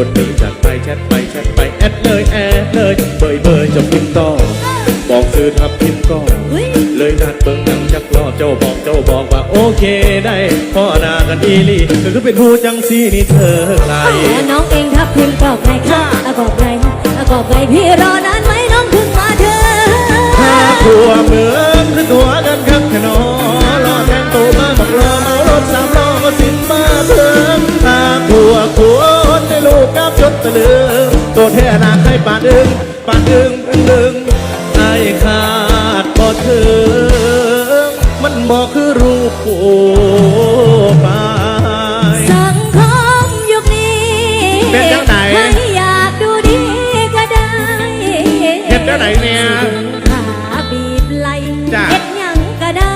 คนนี้จัดไปแชทไปแชทไปแอดเลยแอดเลยจะเบยเบยจะพิมพ์ต่อบอกซื้อทับพิมพ์ก่อนเลยนัดเบิ่งนั่งจักรอเจ้าบอกเจ้าบอกว่าโอเคได้พ่อนากันอีลี่ก็คือเป็นผู้จังซีนี่เธอใครน้องเองทับพิมพ์ก็ใครครับบอกใครบอกไงพี่รอ ตัวแท้นางให้ปานดึงปานดึงดึงดึงไอ้ขาดบ่ถึงมันบอกคือรูปโอ้ไปสังคมยุคนี้เป็นจังไหนใครอยากดูดีก็ได้เฮ็ดจังไหนเนี่ยขาบีบไหลจ้ะเฮ็ดหยังก็ได้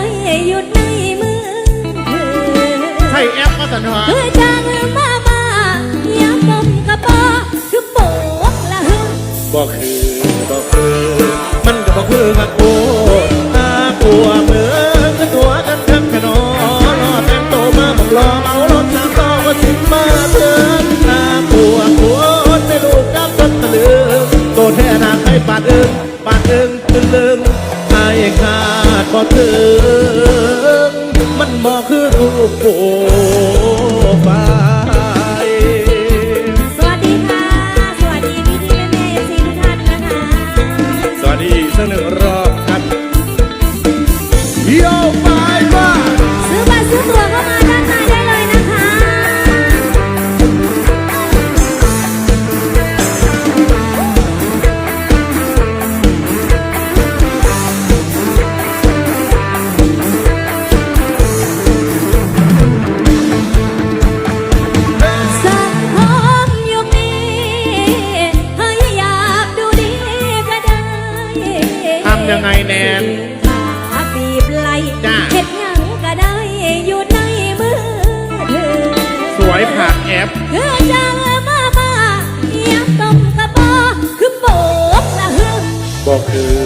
หยุดในมือเธอใช่แอปมาสันหาเพื่อจางมา บอกคือบอกคือมันก็บอกคือกับโอ้ตากลัวเมือนกับตัวกันทั้งแค่นอรอแต่งโตมาบอกรอเมารถสามต่อก็สิบมาเถินตากลัวกลัวในลูกกับต้นตะลึงโตแท้นางให้ปาดอึงปาดอึงตึงลึงไอ้ขาดบ่ถึงมันบอกคือรูปโป วั ยังไงแนนขาบีบไหลจ้ะเฮ็ดหยังก็ได้อยู่ในมือเธอสวยผ่านแอปเพื่อจังมามาอยากต้มกระปอคือโปกละหึงบอกคือ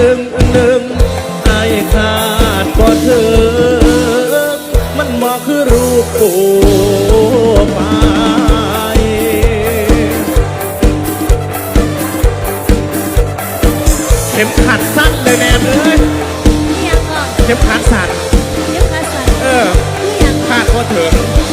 ปานอึงอึงอึงไอ้ขาดบ่ถึงมันบอกคือรูปโปรไฟล์เข็มขัดสั้นเลยแนมเลยอยากก่อนเข็มขัดสั้นเดี๋ยวกระสันเออคืออยากคาดก็ถึงเ